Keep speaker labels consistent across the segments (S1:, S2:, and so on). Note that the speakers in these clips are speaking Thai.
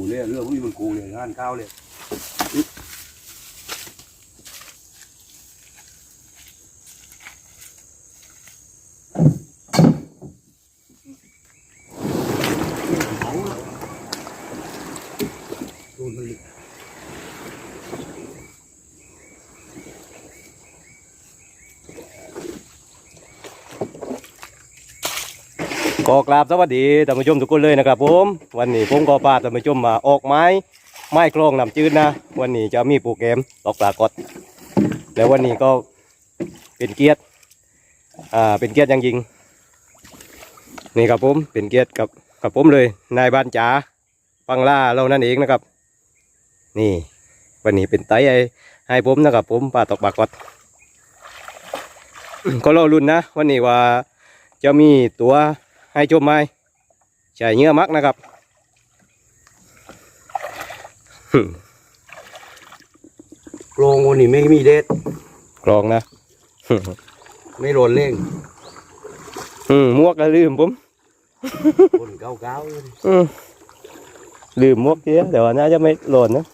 S1: กูเลยเรื่องพวกนี้มันกูเลยงานข้าวเลย โดนมันเลย
S2: ก็กราบสวัสดีท่านผู้ชมทุกคนเลยนะครับผมวันนี้ผมก็พาท่านผู้ชมมาออกไม้ไม้โครงน้ำจืดนะ วันนี้จะมีโปรแกรมตกปลากดแล้ววันนี้ก็เป็นเกียรติอ่าเป็นเกียรติอย่างยิ่งนี่ครับผมเป็นเกียรติกับกับผมเลยนายบ้านจ๋าปังล่าเรานั่นเองนะครับ นี่ วันนี้เป็นไตให้ให้ผมนะครับผมปลาตกปลากดก็รอรุ่นนะ วันนี้ว่าจะมีตัว ให้ชมไหมใช่เนื้อมักนะครับ
S1: โกรงวันนี้ไม่มีเด็ด
S2: กรองนะ
S1: ไม่โดนเล่ง
S2: อืมหมวกก็ลืมผม
S1: คนเก้าๆเลย
S2: อืมลืมหมวกเสียแต่ว่าน่าจะไม่หล่นนะ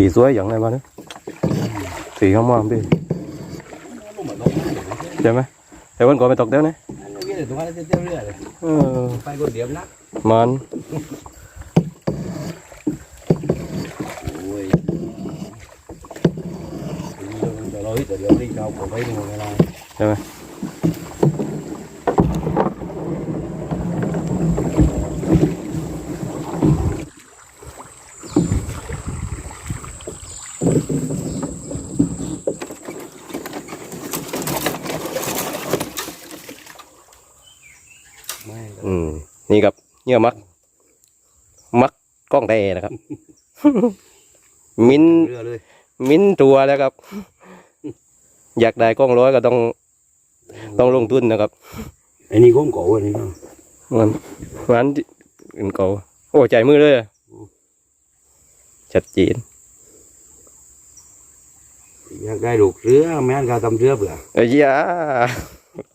S2: สีสวยอย่างไรมาเนี่ยสีงามๆดิใช่ไหมแต่วันก่อนไปตกเด้วนะ
S1: นี่เลยตรงนั้นเตี้ยวเรื่อยเลย
S2: เออ
S1: ไปคนเดียวนะ
S2: มัน
S1: โอ้ยเดี๋ยวเราเดี๋ยวเดี๋ยวรีบเอาผมไปหมดเวลา
S2: ใช่ไหม
S1: ไม่
S2: อืมนี่ครับ เนื้อมัก มักกล้องแดนะครับ มิ้น
S1: เรือเลย
S2: มิ้นตัวแล้วครับ อยากได้กล้องร้อยก็ต้อง ต้องลงทุนนะครับ
S1: ไอ้นี่ก้มโก้อันนี้ก็
S2: มันมันอื่นเก่าโอ้ใจมือเลยอะชัดเจน
S1: อยากได้ลูกเรือแม่นการทำเรือเปล่า
S2: เอ้ยยา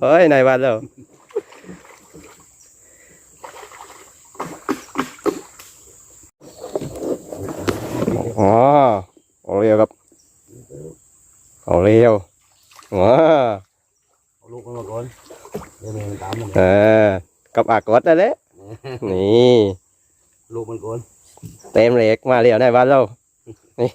S2: เฮ้ยนายวันแล้ว อ๋อเอาเร็วครับเอาเร็วอ๋อ
S1: เอาลูกมันมาก่อนเดี๋ยวแม่มันตามมัน
S2: เออกับอากอดนั่นแหละนี่
S1: ลูกมันก่อน
S2: เต็มเหล็กมาเร็วนายวันแล้วนี่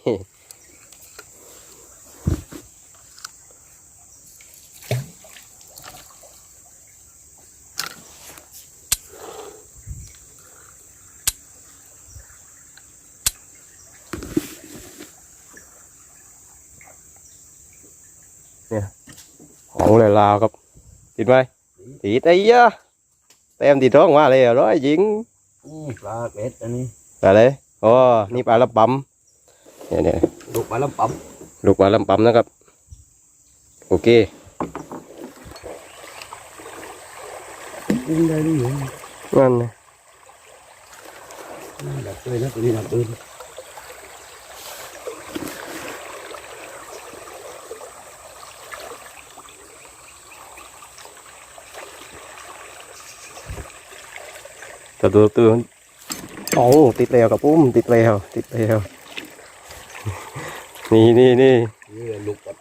S2: เลยลาวครับ ติดไหมติดไอ้ยะเต็มติดท้องมาเลยร้อยยิง
S1: อืมปลาเป็ดอันนี้
S2: อะไรอ๋อนี่ปลาลำปั๊มเนี่ยเนี่ย
S1: ลูกปลาลำปั๊ม
S2: ลูกปลาลำปั๊มนะครับ โอเค
S1: กินได้ด้วยเหรอ
S2: นั่นนะ
S1: ดับเลยนะตัวนี้ดับเลย
S2: แต่ตัวตัวโอ้ติดแล้วกับปุ้มติดแล้วติดแล้วนี่นี่นี่
S1: นี่ลูกปัด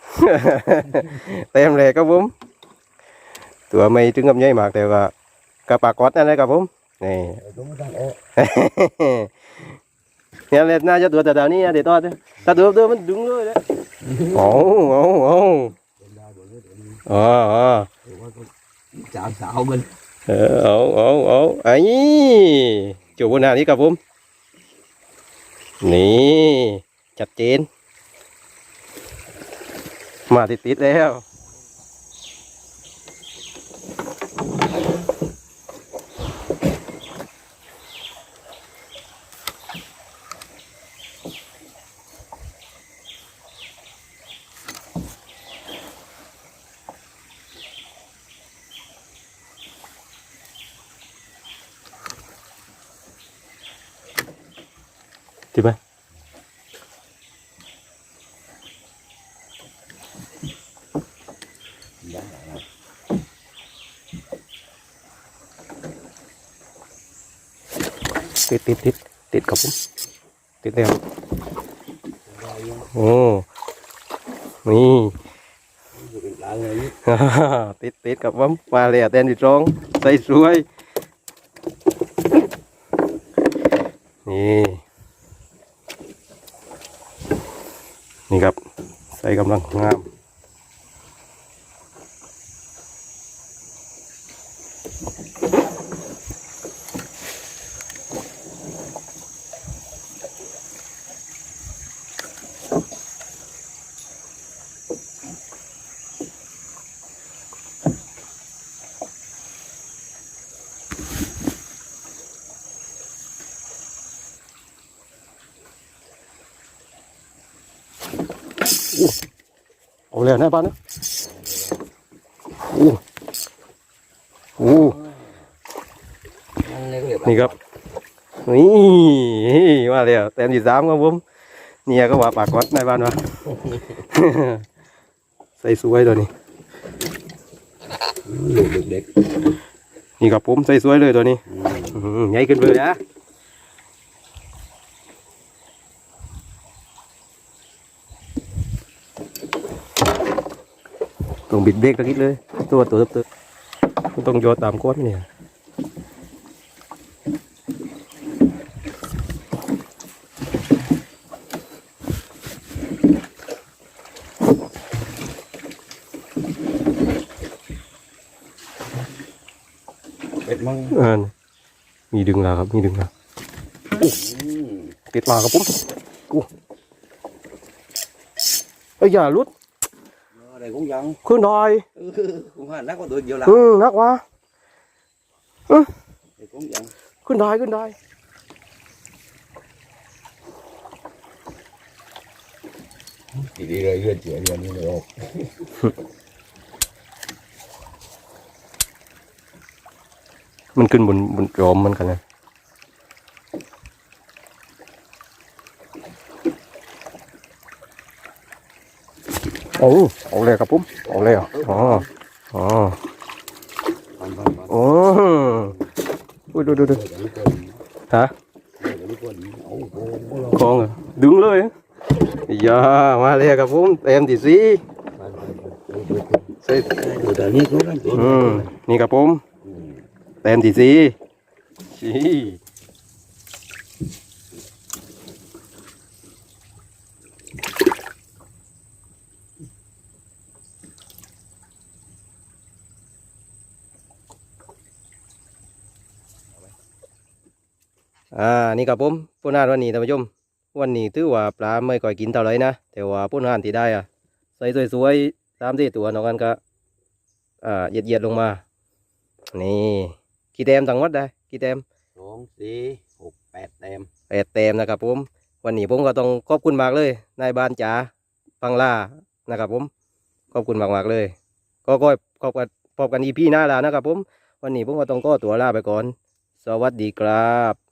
S2: เต็มเลยครับผมตัวไม่ถึงกับใหญ่มากแต่ว่ากระปากกอดนั่นแหละครับผมนี่
S1: ตัวไม่ต้องโอ้
S2: เนี่ยเลยน่าจะตัวแต่ดาวนี้นะเดี๋ยวต่อเถอะถ้าตัวตัวมันดึงเลยเลยโอ้โอ้โอ้
S1: เดินได้เดี๋ยวนี้เดี๋ยวนี้
S2: อ๋ออ๋อ
S1: เดี๋ยวว่าก็สาวสาวมัน
S2: เออเอาเอาเอาไอ้จูบบนหน้านี้ครับผม นี่ชัดเจน มาติดติดแล้ว ติดไหมติดติดติดติดครับผมติดแล้วโอ้ นี่ครับ ใส่กำลังงาม เอาเลยนะบ้านนะโอ้โอ้
S1: นั่นเลยก็เรียบ
S2: นี่ครับ นี่มาเลยอะเต็มที่สามครับผมเนี่ยก็ว่าปากกอดในบ้านวะใส่สวยตัวนี้
S1: ลูกเด็ก
S2: นี่ครับผมใส่สวยเลยตัวนี้
S1: ๆอืม
S2: อื้อหือใหญ่ขึ้นเลยนะ ต้องบิดเบรกตะกี้เลย ตัวตัวตัวต้องโยนตามก้นเนี่ย
S1: เป็ดมั้ง
S2: อ่ามีดึงแล้วครับมีดึงแล้ว
S1: อืม
S2: ติดมาครับผมอู้เอ้ยอย่าลุด
S1: อะไร cũng vẫn
S2: ขึ้นดอย
S1: cũng hay nát có được nhiều lắm
S2: อืมนักวะ
S1: thì cũng vẫn
S2: ขึ้นดอยขึ้นดอย
S1: thì đi rồi gần chữa liền như được
S2: มันขึ้นบนบนโรมมันกันนะ โอ้เอาเลยครับผมเอาเลยเหรออ๋ออ๋อ
S1: Vâng, vâng, vâng.
S2: โอ้อุ้ยดูดูดู
S1: Rồi, để con-
S2: ฮะ
S1: rồi, để con- Ôi, cô- cô lo.
S2: กองเหรอดึงเลยอะอย่ามาเลยครับผมเต็มที่สี่
S1: Vâng, vâng, vâng. Được, được, được.
S2: ใส่
S1: Rồi, để đi, cố gắng chữa.
S2: อืมนี่ครับผม
S1: Ừ.
S2: เต็มที่สี่ อ่านี่ครับผมพูนานวันนี้ท่านผู้ชมวันนี้ถือว่าปลาไม่ค่อยกินเท่าไหรนะแต่ว่าพูนานที่ได้อะใส่สวยๆตามที่ตัวนอกกันก็อ่าเหยียดๆลงมา นี่กี่แต้มทั้งหมดได้กี่แต้ม
S1: Xuống, xí, hụt, bẹt, đem.
S2: แปดแต้มนะครับผมวันนี้ผมก็ต้องขอบคุณมากเลยนายบ้านจ๋าปังล่านะครับผมขอบคุณมากมากๆเลย ก็ก็ขอบกันพบกันอีพีหน้าแล้วนะครับผม วันนี้ผมก็ต้องก็ตัวลาไปก่อน สวัสดีครับ